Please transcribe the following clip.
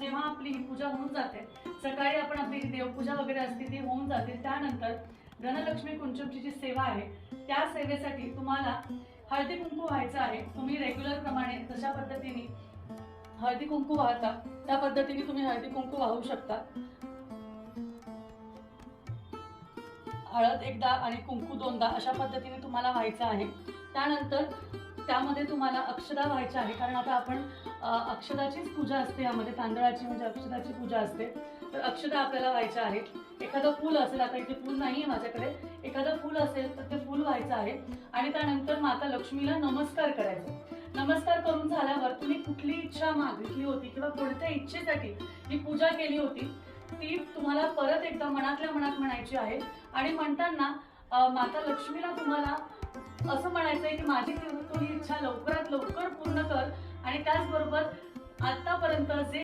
जेव्हा आपली ही पूजा होऊन जाते सकाळी आपण आपली देवपूजा वगैरे असते ती होऊन जाते. त्यानंतर धनलक्ष्मी कुंचमची जी सेवा आहे त्या सेवेसाठी तुम्हाला हळदी कुंकू व्हायचं आहे. तुम्ही रेग्युलर प्रमाणे जशा पद्धतीने हळदी कुंकू वाहता त्या पद्धतीने तुम्ही हळदी कुंकू वाहू शकता. हळद एकदा आणि कुंकू दोनदा अशा पद्धतीने तुम्हाला व्हायचं आहे. त्यानंतर त्यामध्ये तुम्हाला अक्षदा व्हायच्या आहे कारण आता आपण अक्षदाचीच पूजा असते यामध्ये तांदळाची म्हणजे अक्षदाची पूजा असते. तर अक्षदा आपल्याला व्हायच्या आहेत. एखादं फूल असेल आता इथे फूल नाही आहे माझ्याकडे. एखादं फूल असेल तर ते फूल व्हायचं आहे. आणि त्यानंतर माता लक्ष्मीला नमस्कार करायचा. नमस्कार करून झाल्यावर तुम्ही कुठली इच्छा मागितली होती किंवा कोणत्या इच्छेसाठी ही पूजा केली होती ती तुम्हाला परत एकदा मनातल्या मनात म्हणायची आहे. आणि म्हणताना माता लक्ष्मीला तुम्हाला असं म्हणायचंय की माझी ही इच्छा लवकरात लवकर पूर्ण आणि त्याचबरोबर आतापर्यंत जे